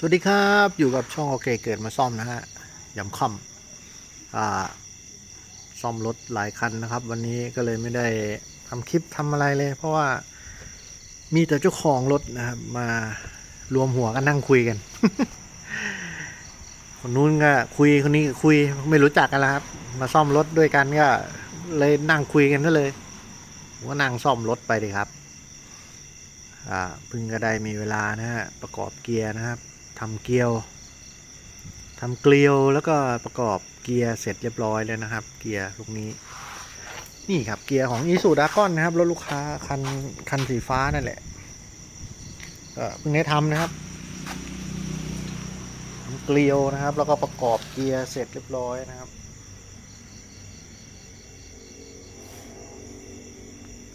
สวัสดีครับ อยู่กับช่องโอเคเกิดมาซ่อมนะฮะยำค่ำอ่าซ่อมรถหลายคันนะครับ วันนี้ก็เลยไม่ได้ทำคลิปทำอะไรเลย เพราะว่ามีแต่เจ้าของรถนะครับมารวมหัวกันนั่งคุยกัน คนนู้นก็คุยคนนี้ก็คุยไม่รู้จักกันแล้วครับ มาซ่อมรถด้วยกันก็เลยนั่งคุยกันซะเลยผมก็นั่งซ่อมรถไปดีครับอ่าเพิ่งก็ได้มีเวลานะฮะประกอบเกียร์นะครับ ทำเกลียวทำเกลียวแล้วก็ประกอบเกียร์เสร็จเรียบร้อยแล้วนะครับ เกียร์ลูกนี้ นี่ครับเกียร์ของอีซูดากอนนะครับรถลูกค้าคันคันสีฟ้านั่นแหละเพิ่งได้ทำนะครับทำเกลียวนะครับ แล้วก็ประกอบเกียร์เสร็จเรียบร้อยนะครับ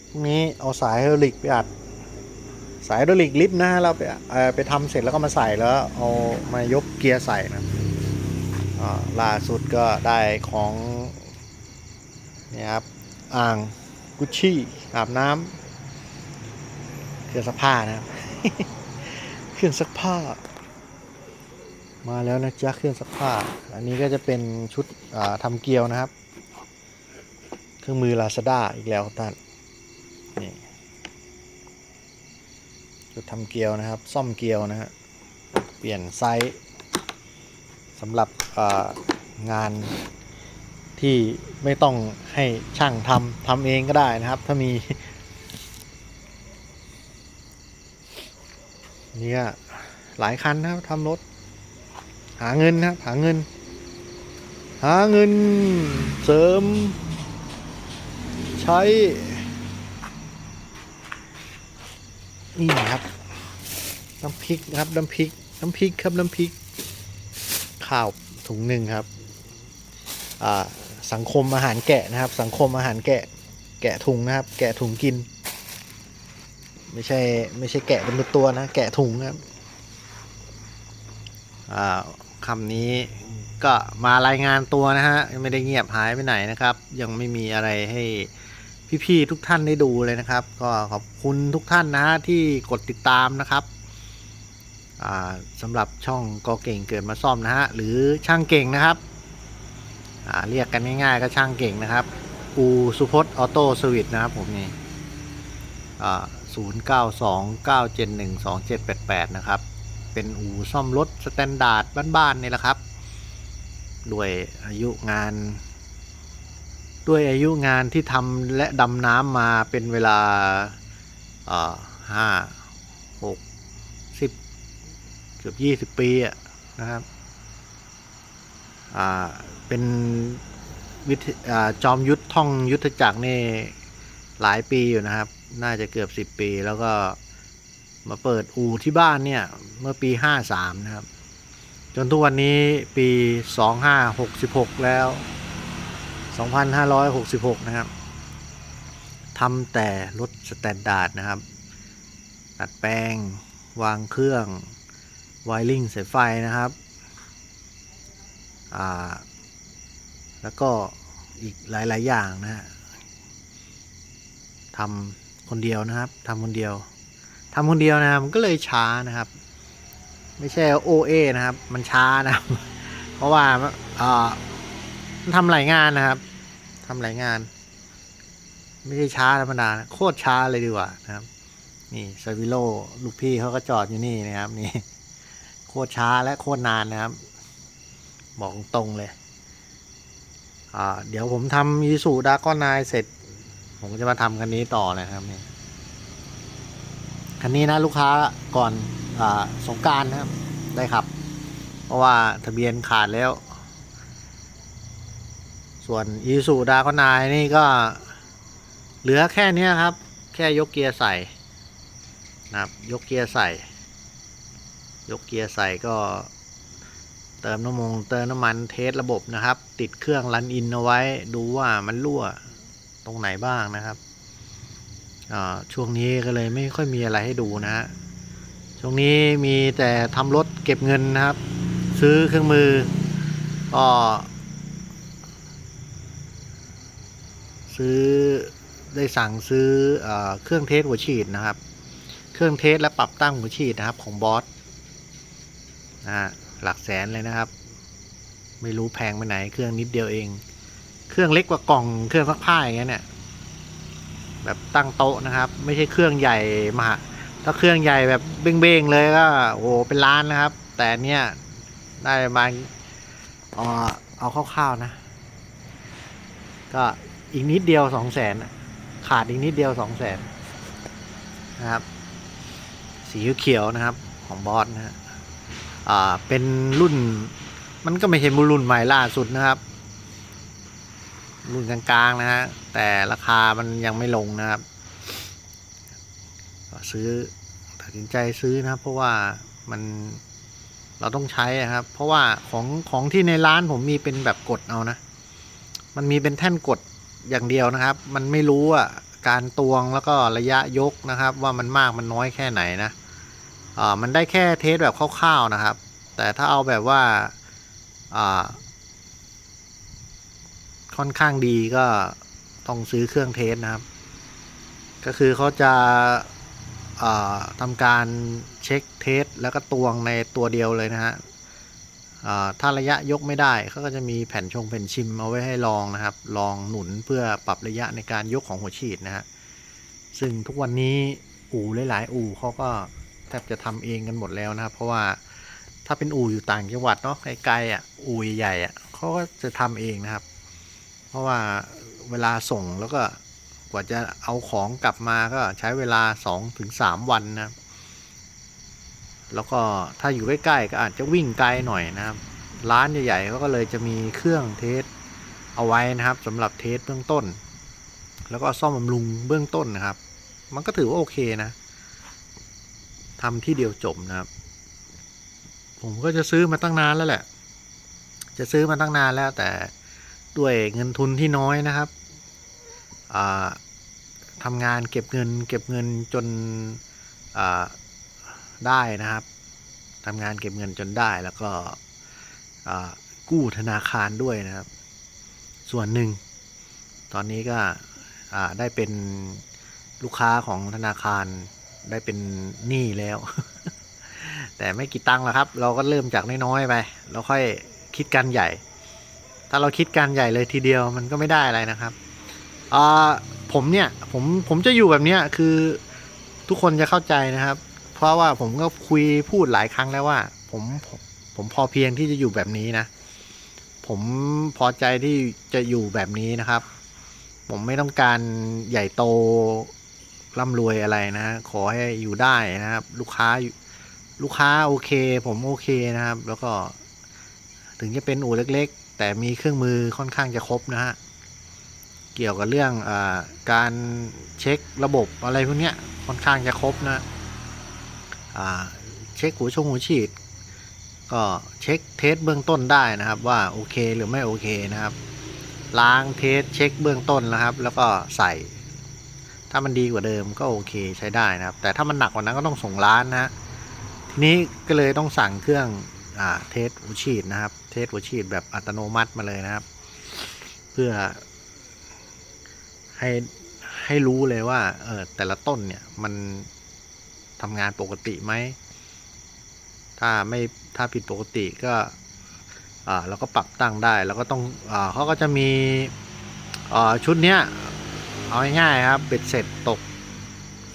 พรุ่งนี้เอาสายเฮอริกไปอัด สายดรอลิกลิฟต์นะฮะเราไปไปทำเสร็จแล้วก็มาใส่แล้วเอามายกเกียร์ใส่นะอ่าล่าสุดก็ได้ของเนี่ยครับอ่างกุชชี่อาบน้ำเครื่องซักผ้านะครับเครื่องซักผ้า มาแล้วนะจ๊ะเครื่องซักผ้า อันนี้ก็จะเป็นชุดทำเกลียวนะครับ เครื่องมือลาซาด้าอีกแล้วท่าน จุดทำเกลียวนะครับ ซ่อมเกลียวนะฮะเปลี่ยนไซส์สำหรับงานที่ไม่ต้องให้ช่างทำทำเองก็ได้นะครับ ถ้ามีเนี่ยหลายคันนะครับทำรถ หาเงินนะครับหาเงิน หาเงินเสริม ใช้ นี่ครับ น้ำพริกครับ น้ำพริก น้ำพริกครับน้ำพริก ข้าวถุงหนึ่งครับ อ่า สังคมอาหารแกะนะครับ สังคมอาหารแกะ แกะถุงนะครับ แกะถุงกิน ไม่ใช่ไม่ใช่แกะเป็นตัวนะ แกะถุงครับ อ่าคำนี้ก็มารายงานตัวนะฮะยังไม่ได้เงียบหายไปไหนนะครับ ยังไม่มีอะไรให้ พี่ๆทุกท่านได้ดูเลยนะครับ ก็ขอบคุณทุกท่านนะฮะที่กดติดตามนะครับสำหรับช่องกอเก่งเกิดมาซ่อมนะฮะหรือช่างเก่งนะครับเรียกกันง่ายๆก็ช่างเก่งนะครับอูสุพจน์ออโต้สวิตนะครับผมนี่ศูนย์เก้าสองเก้าเจ็ดหนึ่งสองเจ็ดแปดแปดนะครับ เป็นอูซ่อมรถสแตนดาร์ดบ้านๆนี่แหละครับ ด้วยอายุงาน ด้วยอายุงานที่ทำและดำน้ำมาเป็นเวลาห้าหกสิบเกือบยี่สิบปีอะนะครับอ่าเป็นวิทอ่าจอมยุทธท่องยุทธจักรนี่หลายปีอยู่นะครับ น่าจะเกือบสิบปีแล้วก็มาเปิดอู่ที่บ้านเนี่ยเมื่อปีห้าสามนะครับ จนทุกวันนี้ปีสองห้าหกสิบหกแล้ว 2566 นะครับทำแต่รถสแตนดาร์ดนะครับ ตัดแปลง วางเครื่อง ไวริงสายไฟนะครับ อ่า แล้วก็อีกหลาย ๆ อย่างนะฮะทำคนเดียวนะครับทำคนเดียวทำคนเดียวนะครับมันก็เลยช้านะครับ ไม่ใช่โอเอนะครับ มันช้านะครับ เพราะว่าอ่า ทำหลายงานนะครับทำหลายงาน ไม่ใช่ช้าธรรมดานะโคตรช้าเลยดีกว่านะครับ นี่ซาวิโลลูกพี่เขาก็จอดอยู่นี่นะครับ นี่ โคตรช้าและโคตรนานนะครับ บอกตรงเลย อ่า เดี๋ยวผมทำยีสูดาก้อนนายเสร็จ ผมก็จะมาทำคันนี้ต่อนะครับนี่คันนี้นะลูกค้าก่อนอ่าสงการนะครับ ได้ครับ เพราะว่าทะเบียนขาดแล้ว ส่วนอีซูดาคอนายนี่ก็เหลือแค่เนี้ยครับ แค่ยกเกียร์ใส่นะครับ ยกเกียร์ใส่ ยกเกียร์ใส่ก็เติมน้ำมงเติมน้ำมันเทสระบบนะครับ ติดเครื่องรันอินเอาไว้ดูว่ามันรั่วตรงไหนบ้างนะครับช่วงนี้ก็เลยไม่ค่อยมีอะไรให้ดูนะฮะช่วงนี้มีแต่ทำรถเก็บเงินนะครับ ซื้อเครื่องมือก็ ซื้อได้สั่งซื้อเอเครื่องเทสหัวฉีดนะครับ เครื่องเทสและปรับตั้งหัวฉีดนะครับของบอสนะฮะหลักแสนเลยนะครับ ไม่รู้แพงไปไหนเครื่องนิดเดียวเอง เครื่องเล็กกว่ากล่องเครื่องซักผ้าอย่างเงี้ยเนี่ยแบบตั้งโต๊ะนะครับ ไม่ใช่เครื่องใหญ่มหาถ้าเครื่องใหญ่แบบเบ้งๆเลยก็โอ้โหเป็นล้านนะครับ แต่เนี้ยได้มาเอ่อเอาคร่าวๆนะ ก็ อีกนิดเดียวสองแสนขาดอีกนิดเดียวสองแสนนะครับ สีเขียวนะครับของบอสนะฮะอ่าเป็นรุ่น มันก็ไม่ใช่รุ่นใหม่ล่าสุดนะครับ รุ่นกลางๆนะฮะแต่ราคามันยังไม่ลงนะครับซื้อตัดสินใจซื้อนะครับ เพราะว่ามันเราต้องใช้อะครับ เพราะว่าของของที่ในร้านผมมีเป็นแบบกดเอานะ มันมีเป็นแท่นกด อย่างเดียวนะครับ มันไม่รู้อะการตวงแล้วก็ระยะยกนะครับ ว่ามันมากมันน้อยแค่ไหนนะอ่ามันได้แค่เทสแบบคร่าวๆนะครับ แต่ถ้าเอาแบบว่าอ่าค่อนข้างดีก็ต้องซื้อเครื่องเทสนะครับ ก็คือเขาจะาทำการเช็คเทสแล้วก็ตวงในตัวเดียวเลยนะฮะ ถ้าระยะยกไม่ได้เขาก็จะมีแผ่นชงแผ่นชิมเอาไว้ให้ลองนะครับ ลองหนุนเพื่อปรับระยะในการยกของหัวฉีดนะฮะซึ่งทุกวันนี้อู่หลายๆ อู่เขาก็แทบจะทำเองกันหมดแล้วนะครับ เพราะว่าถ้าเป็นอู่อยู่ต่างจังหวัดเนาะไกลๆอะอู่ใหญ่ๆอะเขาก็จะทำเองนะครับ เพราะว่าเวลาส่งแล้วก็กว่าจะเอาของกลับมาก็ใช้เวลาสองถึงสามวันนะครับ แล้วก็ถ้าอยู่ใกล้ๆก็อาจจะวิ่งไกลหน่อยนะครับ ร้านใหญ่ๆเขาก็เลยจะมีเครื่องเทสเอาไว้นะครับสำหรับเทสเบื้องต้น แล้วก็ซ่อมบำรุงเบื้องต้นนะครับ มันก็ถือว่าโอเคนะทำที่เดียวจบนะครับ ผมก็จะซื้อมาตั้งนานแล้วแหละ จะซื้อมาตั้งนานแล้วแต่ด้วยเงินทุนที่น้อยนะครับทำงานเก็บเงิน เก็บเงินจนอ ได้นะครับทำงานเก็บเงินจนได้แล้วก็กู้ธนาคารด้วยนะครับ ส่วนหนึ่ง ตอนนี้ก็ได้เป็นลูกค้าของธนาคารได้เป็นหนี้แล้ว แต่ไม่กี่ตังค์หรอกครับ เราก็เริ่มจากน้อยๆไปแล้วค่อยคิดกันใหญ่ ถ้าเราคิดการใหญ่เลยทีเดียวมันก็ไม่ได้อะไรนะครับผมเนี่ยผมผมจะอยู่แบบเนี้ยคือทุกคนจะเข้าใจนะครับ ราะว่าผมก็คุยพูดหลายครั้งแล้วว่า ผมผมพอเพียงที่จะอยู่แบบนี้นะ ผมพอใจที่จะอยู่แบบนี้นะครับ ผมไม่ต้องการใหญ่โตร่ำรวยอะไรนะ ขอให้อยู่ได้นะครับ ลูกค้าลูกค้าโอเค ผมโอเคนะครับ แล้วก็ ถึงจะเป็นอู่เล็ก ๆ แต่มีเครื่องมือค่อนข้างจะครบนะฮะเกี่ยวกับเรื่องอการเช็คระบบอะไรพวกเนี้ยค่อนข้างจะครบนะ เช็คหูชงหูฉีด ก็เช็คเทสเบื้องต้นได้นะครับ ว่าโอเคหรือไม่โอเคนะครับ ล้างเทสเช็คเบื้องต้นนะครับ แล้วก็ใส่ ถ้ามันดีกว่าเดิมก็โอเคใช้ได้นะครับ แต่ถ้ามันหนักกว่านั้นก็ต้องส่งร้านนะฮะทีนี้ก็เลยต้องสั่งเครื่องอเทสหัวฉีดนะครับ เทสหัวฉีดแบบอัตโนมัติมาเลยนะครับ เพื่อให้ให้รู้เลยว่าเออแต่ละต้นเนี่ยมัน ทำงานปกติไหม ถ้าไม่ถ้าผิดปกติก็เราก็ปรับตั้งได้ แล้วก็ต้องอเขาก็จะมีชุดเนี้ย เอาง่ายๆครับ เบ็ดเสร็จตก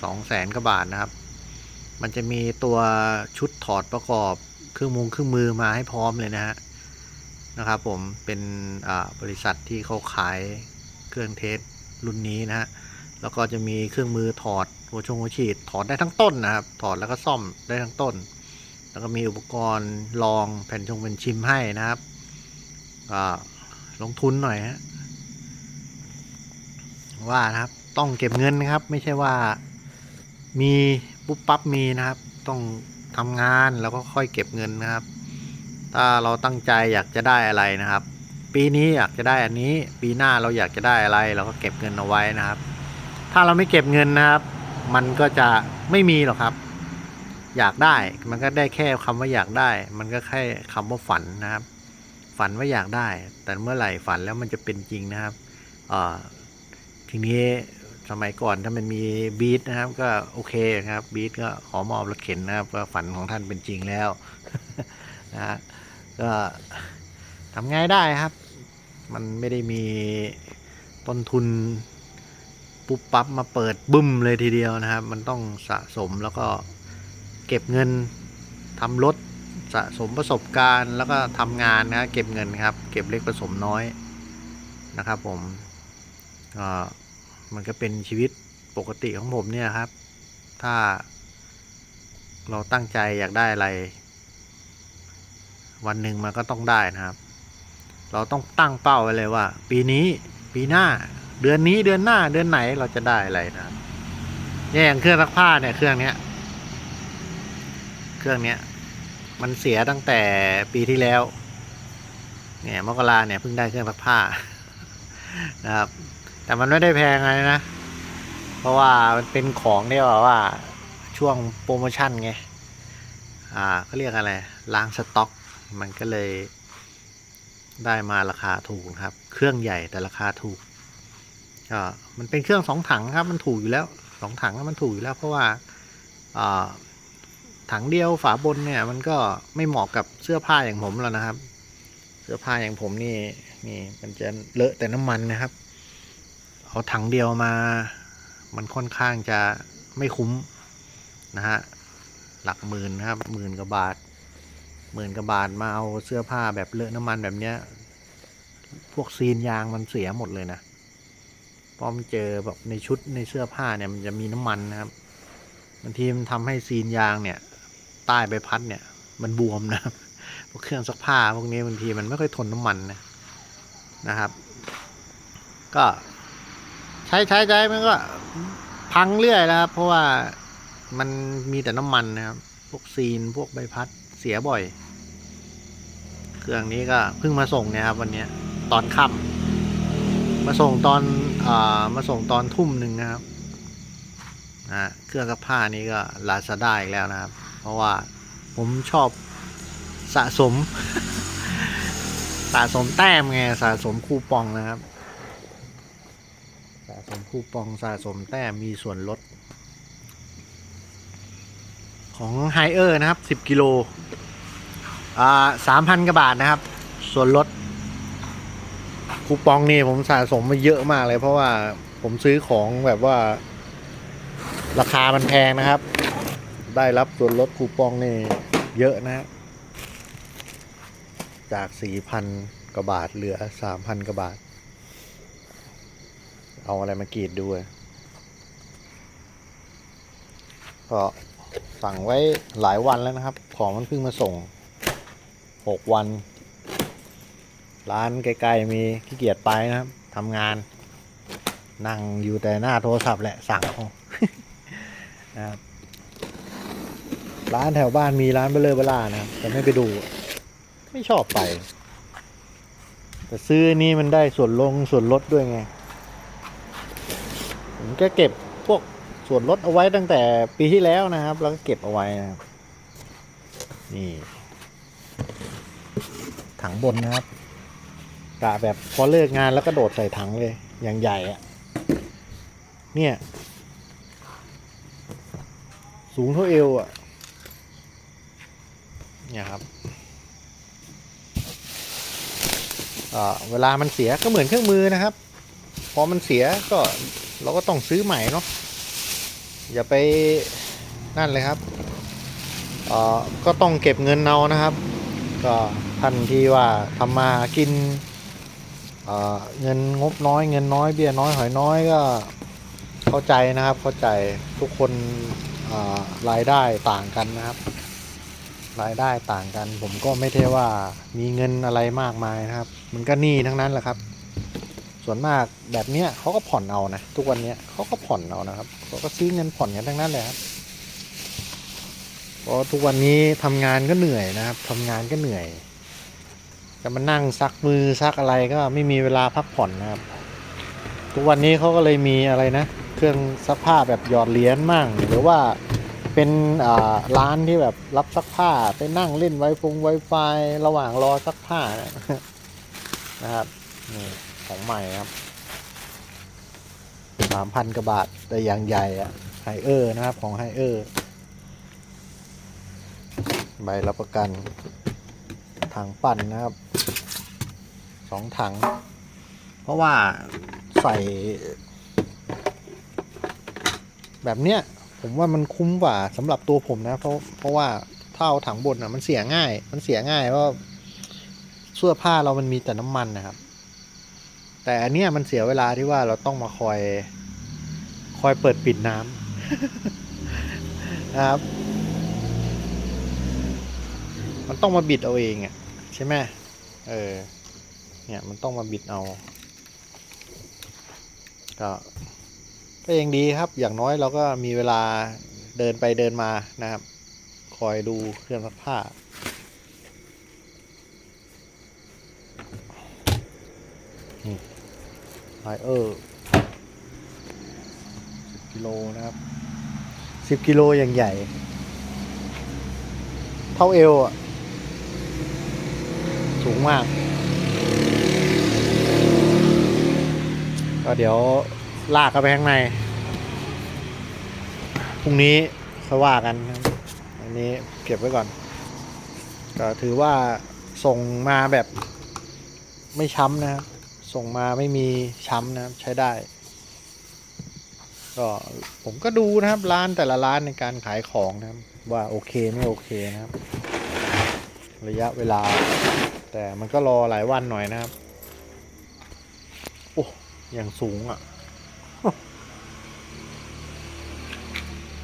สองแสนกว่าบาทนะครับ มันจะมีตัวชุดถอดประกอบเครื่องมือเครื่องมือมาให้พร้อมเลยนะฮะนะครับผมเป็นบริษัทที่เขาขายเครื่องเทสรุ่นนี้นะฮะ แล้วก็จะมีเครื่องมือถอดหัวชงหัวฉีดถอดได้ทั้งต้นนะครับ ถอดแล้วก็ซ่อมได้ทั้งต้น แล้วก็มีอุปกรณ์รองแผ่นชงแผ่นชิมให้นะครับอ่าลงทุนหน่อยฮะว่านะครับต้องเก็บเงินนะครับ ไม่ใช่ว่ามีปุ๊บปั๊บมีนะครับ ต้องทำงานแล้วก็ค่อยเก็บเงินนะครับ ถ้าเราตั้งใจอยากจะได้อะไรนะครับ ปีนี้อยากจะได้อันนี้ ปีหน้าเราอยากจะได้อะไร เราก็เก็บเงินเอาไว้นะครับ ถ้าเราไม่เก็บเงินนะครับ มันก็จะไม่มีหรอกครับ อยากได้มันก็ได้แค่คำว่าอยากได้ มันก็แค่คำว่าฝันนะครับ ฝันว่าอยากได้ แต่เมื่อไหร่ฝันแล้วมันจะเป็นจริงนะครับทีนี้สมัยก่อนถ้ามันมีบีทนะครับ ก็โอเคนะครับบีทก็ขอมอบรถเข็นนะครับก็ฝันของท่านเป็นจริงแล้วนะฮะก็ทำไงได้ครับ มันไม่ได้มีต้นทุน ปุ๊บปั๊บมาเปิดบึ้มเลยทีเดียวนะครับ มันต้องสะสมแล้วก็เก็บเงินทำรถสะสมประสบการณ์แล้วก็ทำงานนะเก็บเงินครับ เก็บเล็กผสมน้อยนะครับผมก็มันก็เป็นชีวิตปกติของผมเนี่ยครับ ถ้าเราตั้งใจอยากได้อะไร วันหนึ่งมันก็ต้องได้นะครับ เราต้องตั้งเป้าไว้เลยว่า ปีนี้ปีหน้า เดือนนี้เดือนหน้าเดือนไหนเราจะได้อะไรนะครับเนี่ยอย่างเครื่องซักผ้าเนี่ยเครื่องเนี้ย เครื่องเนี้ย มันเสียตั้งแต่ปีที่แล้ว เนี่ยมกราเนี่ยเพิ่งได้เครื่องซักผ้านะครับ แต่มันไม่ได้แพงอะไรนะ เพราะว่ามันเป็นของที่แบบว่าช่วงโปรโมชั่นไง อ่าเขาเรียกอะไรล้างสต็อก มันก็เลยได้มาราคาถูกครับ เครื่องใหญ่แต่ราคาถูก ก็มันเป็นเครื่องสองถังครับ มันถูกอยู่แล้วสองถังมันถูกอยู่แล้ว เพราะว่าถังเดียวฝาบนเนี่ย มันก็ไม่เหมาะกับเสื้อผ้าอย่างผมแล้วนะครับ เสื้อผ้าอย่างผมนี่นี่มันจะเลอะแต่น้ำมันนะครับ เอาถังเดียวมา มันค่อนข้างจะไม่คุ้มนะฮะหลักหมื่นนะครับหมื่นกว่าบาทหมื่นกว่าบาทมาเอาเสื้อผ้าแบบเลอะน้ำมันแบบเนี้ย พวกซีนยางมันเสียหมดเลยนะ พราะมันเจอแบบในชุดในเสื้อผ้าเนี่ยมันจะมีน้ำมันนะครับบางทีมันทำให้ซีนยางเนี่ยใต้ใบพัดเนี่ย มันบวมนะครับพวกเครื่องซักผ้าพวกนี้บางทีมันไม่ค่อยทนน้ำมันนะนะครับ ก็ใช้ใช้ใช้มันก็พังเรื่อยแล้วครับเพราะว่ามันมีแต่น้ำมันนะครับ พวกซีนพวกใบพัดเสียบ่อย เครื่องนี้ก็เพิ่งมาส่งเนี่ยครับวันนี้ตอนค่ำ มาส่งตอนอ่ามาส่งตอนทุ่มหนึ่งนะครับนะเครื่องซักผ้านี้ก็ลาซาด้าอีกแล้วนะครับ เพราะว่าผมชอบสะสม สะสมแต้มไงสะสมคูปองนะครับ สะสมคูปองสะสมแต้มมีส่วนลด ของไฮเออร์นะครับ 10 กิโลอ่าสามพันกว่าบาทนะครับ ส่วนลด คูปองนี่ผมสะสมมาเยอะมากเลย เพราะว่าผมซื้อของแบบว่า ราคามันแพงนะครับ ได้รับส่วนลดคูปองนี่เยอะนะ จากสี่พันกว่าบาทเหลือสามพันกว่าบาท เอาอะไรมากรีดดูอะก็สั่งไว้หลายวันแล้วนะครับ ของมันเพิ่งมาส่งหกวัน ร้านไกลๆมีขี้เกียจไปนะครับทำงาน นั่งอยู่แต่หน้าโทรศัพท์แหละสั่งนะครับร้านแถวบ้านมีร้านเบลเลอร์เบล่านะครับแต่ไม่ไปดู ไม่ชอบไป แต่ซื้อนี่มันได้ส่วนลงส่วนลดด้วยไงผมก็เก็บพวกส่วนลดเอาไว้ตั้งแต่ปีที่แล้วนะครับ แล้วก็เก็บเอาไว้นะครับนี่ถังบนนะครับ กะแบบพอเลิกงานแล้วก็โดดใส่ถังเลย อย่างใหญ่อะเนี่ย สูงเท่าเอวอะเนี่ยครับเวลามันเสียก็เหมือนเครื่องมือนะครับ พอมันเสียก็เราก็ต้องซื้อใหม่เนาะอย่าไปนั่นเลยครับก็ต้องเก็บเงินเอานะครับ ก็ท่านที่ว่าทำมากิน เงินงบน้อยเงินน้อยเบี้ยน้อยหอยน้อยก็เข้าใจนะครับเข้าใจทุกคนรายได้ต่างกันนะครับ รายได้ต่างกัน ผมก็ไม่ได้ว่ามีเงินอะไรมากมายนะครับ มันก็หนี้ทั้งนั้นแหละครับ ส่วนมากแบบเนี้ยเขาก็ผ่อนเอานะทุกวันเนี้ยเขาก็ผ่อนเอานะครับเขาก็ซื้อเงินผ่อนกันทั้งนั้นเลยครับเพราะทุกวันนี้ทำงานก็เหนื่อยนะครับทำงานก็เหนื่อย จะมานั่งซักมือซักอะไรก็ไม่มีเวลาพักผ่อนนะครับ ทุกวันนี้เขาก็เลยมีอะไรนะ เครื่องซักผ้าแบบหยอดเหรียญมั่ง หรือว่าเป็นร้านที่แบบรับซักผ้าไปนั่งเล่นไวฟงไวไฟระหว่างรอซักผ้าเนี่ยนะครับนี่ของใหม่ครับสามพันกว่าบาทแต่อย่างใหญ่อะไฮเออร์นะครับของไฮเออร์ใบรับประกันถังปั่นนะครับ สองถัง เพราะว่าใส่ แบบเนี้ยผมว่ามันคุ้มกว่าสำหรับตัวผมนะ เพราะเพราะว่าถ้าเอาถังบนอะมันเสียง่าย มันเสียง่ายเพราะเสื้อผ้าเรามันมีแต่น้ำมันนะครับ แต่อันเนี้ยมันเสียเวลาที่ว่าเราต้องมาคอย คอยเปิดปิดน้ำนะครับ มันต้องมาบิดเอาเองอะใช่ไหมเออ เนี่ยมันต้องมาบิดเอา ก็ก็ยังดีครับ อย่างน้อยเราก็มีเวลาเดินไปเดินมานะครับ คอยดูเครื่องซักผ้า นี่ไลเออร์สิบกิโลนะครับสิบกิโลอย่างใหญ่ เท่าเอวอะ สูงมาก ก็เดี๋ยวลากเข้าไปข้างใน พรุ่งนี้ค่อยว่ากัน อันนี้เก็บไว้ก่อน ก็ถือว่าส่งมาแบบไม่ช้ำนะครับ ส่งมาไม่มีช้ำนะครับใช้ได้ ก็ผมก็ดูนะครับร้านแต่ละร้านในการขายของนะครับ ว่าโอเคไม่โอเคนะครับ ระยะเวลา แต่มันก็รอหลายวันหน่อยนะครับ อย่างสูงอะ่ะ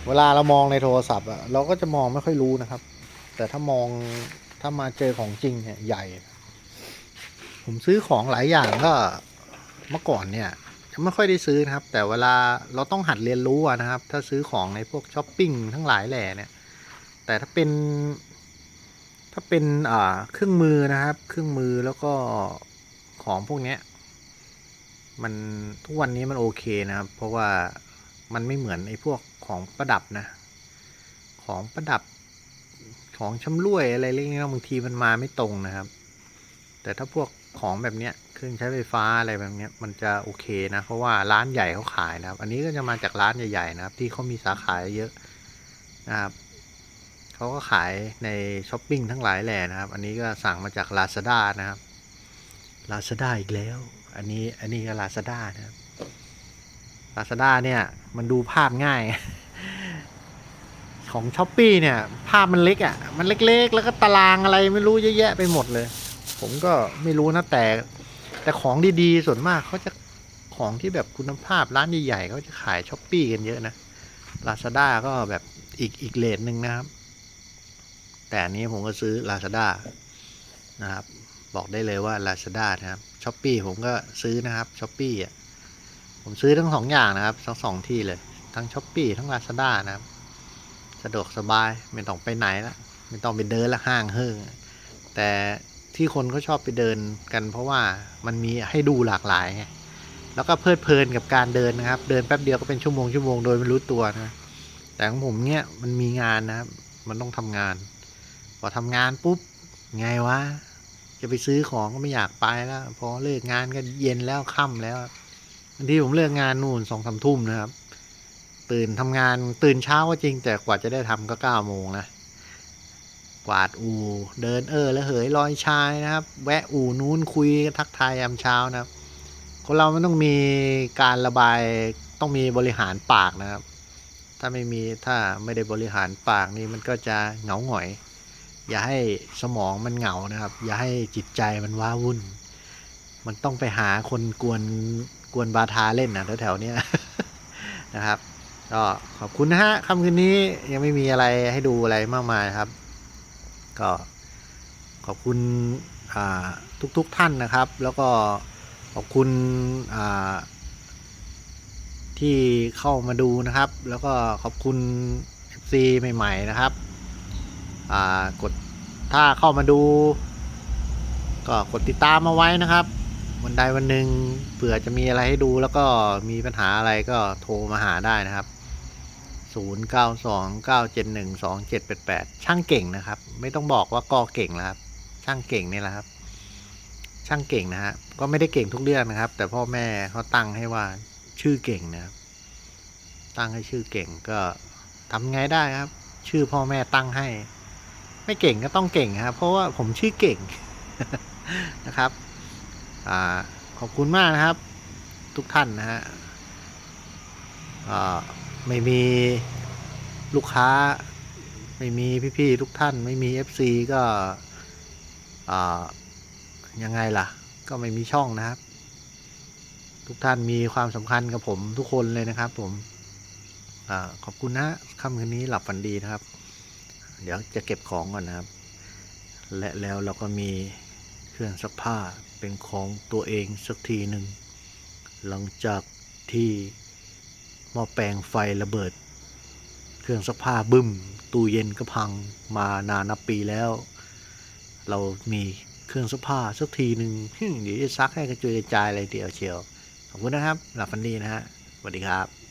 เวลาเรามองในโทรศัพท์อะเราก็จะมองไม่ค่อยรู้นะครับ แต่ถ้ามองถ้ามาเจอของจริงเนี่ยใหญ่ ผมซื้อของหลายอย่างก็เมื่อก่อนเนี่ยจะไม่ค่อยได้ซื้อนะครับ แต่เวลาเราต้องหัดเรียนรู้อะนะครับ ถ้าซื้อของในพวกช้อปปิ้งทั้งหลายแหล่เนี่ย แต่ถ้าเป็น ถ้าเป็นอ่าเครื่องมือนะครับ เครื่องมือแล้วก็ของพวกเนี้ย มันทุกวันนี้มันโอเคนะครับ เพราะว่ามันไม่เหมือนไอ้พวกของประดับนะ ของประดับของชำร่วยอะไรเล็กๆบางทีมันมาไม่ตรงนะครับ แต่ถ้าพวกของแบบเนี้ยเครื่องใช้ไฟฟ้าอะไรแบบเนี้ยมันจะโอเคนะ เพราะว่าร้านใหญ่เขาขายนะครับ อันนี้ก็จะมาจากร้านใหญ่ๆนะครับ ที่เขามีสาขาเยอะนะครับเขาก็ขายในช้อปปิ้งทั้งหลายแหล่นะครับ อันนี้ก็สั่งมาจาก Lazada นะครับ Lazada อีกแล้ว อันนี้อันนี้ก็ Lazada นะครับ Lazada เนี่ย มันดูภาพง่าย ของช้อปปีเนี่ย ภาพมันเล็กอะ่ะ มันเล็กๆ แล้วก็ตารางอะไรไม่รู้เยอะแยะไปหมดเลย ผมก็ไม่รู้นะแต่ แต่ของดีๆ ส่วนมากเขาจะของที่แบบคุณภาพร้านใหญ่ๆเขาจะขายช้อปปีกันเยอะนะ Lazada ก็แบบอีกอีกเลทหนึ่งนะครับ แต่อันนี้ผมก็ซื้อ Lazada นะครับ บอกได้เลยว่า Lazada นะครับ s h อ p e e ผมก็ซื้อนะครับ s h อ p e e อะผมซื้อทั้งสองอย่างนะครับทั้งสองที่เลย ทั้ง s h อ p e e ทั้ง Lazada นะครับ สะดวกสบายไม่ต้องไปไหนละไม่ต้องไปเดินละห้างเฮิงแต่ที่คนเขาชอบไปเดินกัน เพราะว่ามันมีให้ดูหลากหลายไงแล้วก็เพลิดเพลินกับการเดินนะครับ เดินแป๊บเดียวก็เป็นชั่วโมงชั่วโมงโดยไม่รู้ตัวนะแต่ของผมเนี่ยมันมีงานนะครับ มันต้องทำงาน พอทำงานปุ๊บไงวะ จะไปซื้อของก็ไม่อยากไปแล้วพอเลิกงานก็เย็นแล้วค่ำแล้วบางทีผมเลิกงานนู่นสองสามทุ่มนะครับ ตื่นทำงานตื่นเช้าก็จริง แต่กว่าจะได้ทำก็เก้าโมงนะกวาดอูเดินเออแล้วเหยลอยชายนะครับ แวะอูนู้นคุยทักทายยามเช้านะครับคนเรามันต้องมีการระบายต้องมีบริหารปากนะครับ ถ้าไม่มีถ้าไม่ได้บริหารปากนี่มันก็จะเหงาหงอย อย่าให้สมองมันเหงานะครับ อย่าให้จิตใจมันว้าวุ่น มันต้องไปหาคนกวนกวนบาทาเล่นนะแถวๆเนี้ยนะครับก็ขอบคุณนะฮะค่ำคืนนี้ยังไม่มีอะไรให้ดูอะไรมากมายครับ ก็ขอบคุณทุกๆทท่านนะครับ แล้วก็ขอบคุณที่เข้ามาดูนะครับ แล้วก็ขอบคุณ FC ใหม่ ๆ นะครับ กดถ้าเข้ามาดู ก็กดติดตามมาไว้นะครับ วันใดวันหนึ่งเผื่อจะมีอะไรให้ดูแล้วก็มีปัญหาอะไรก็โทรมาหาได้นะครับ 0929712788 ช่างเก่งนะครับ ไม่ต้องบอกว่ากอเก่งแล้วครับ ช่างเก่งนี่แหละครับ ช่างเก่งนะฮะก็ไม่ได้เก่งทุกเรื่องนะครับ แต่พ่อแม่เขาตั้งให้ว่าชื่อเก่งนะครับตั้งให้ชื่อเก่งก็ทำไงได้ครับ ชื่อพ่อแม่ตั้งให้ ไม่เก่งก็ต้องเก่งครับ เพราะว่าผมชื่อเก่งนะครับอขอบคุณมากนะครับ ทุกท่านนะฮะไม่มีลูกค้า ไม่มีพี่ๆทุกท่าน ไม่มี FC ก็ยังไงล่ะ ก็ไม่มีช่องนะครับ ทุกท่านมีความสำคัญกับผมทุกคนเลยนะครับ ผมอขอบคุณนะค่ำคืนนี้หลับฝันดีนะครับ เดี๋ยวจะเก็บของก่อนนะครับ และแล้วเราก็มีเครื่องซักผ้าเป็นของตัวเองสักทีหนึ่ง หลังจากที่หม้อแปลงไฟระเบิด เครื่องซักผ้าบึ้ม ตู้เย็นก็พังมานานนับปีแล้ว เรามีเครื่องซักผ้าสักทีหนึ่งเดี๋ยวจะซักให้กระจุยกระจายเลยเดียวเชียว ขอบคุณนะครับ หลับฝันดีนะฮะสวัสดีครับ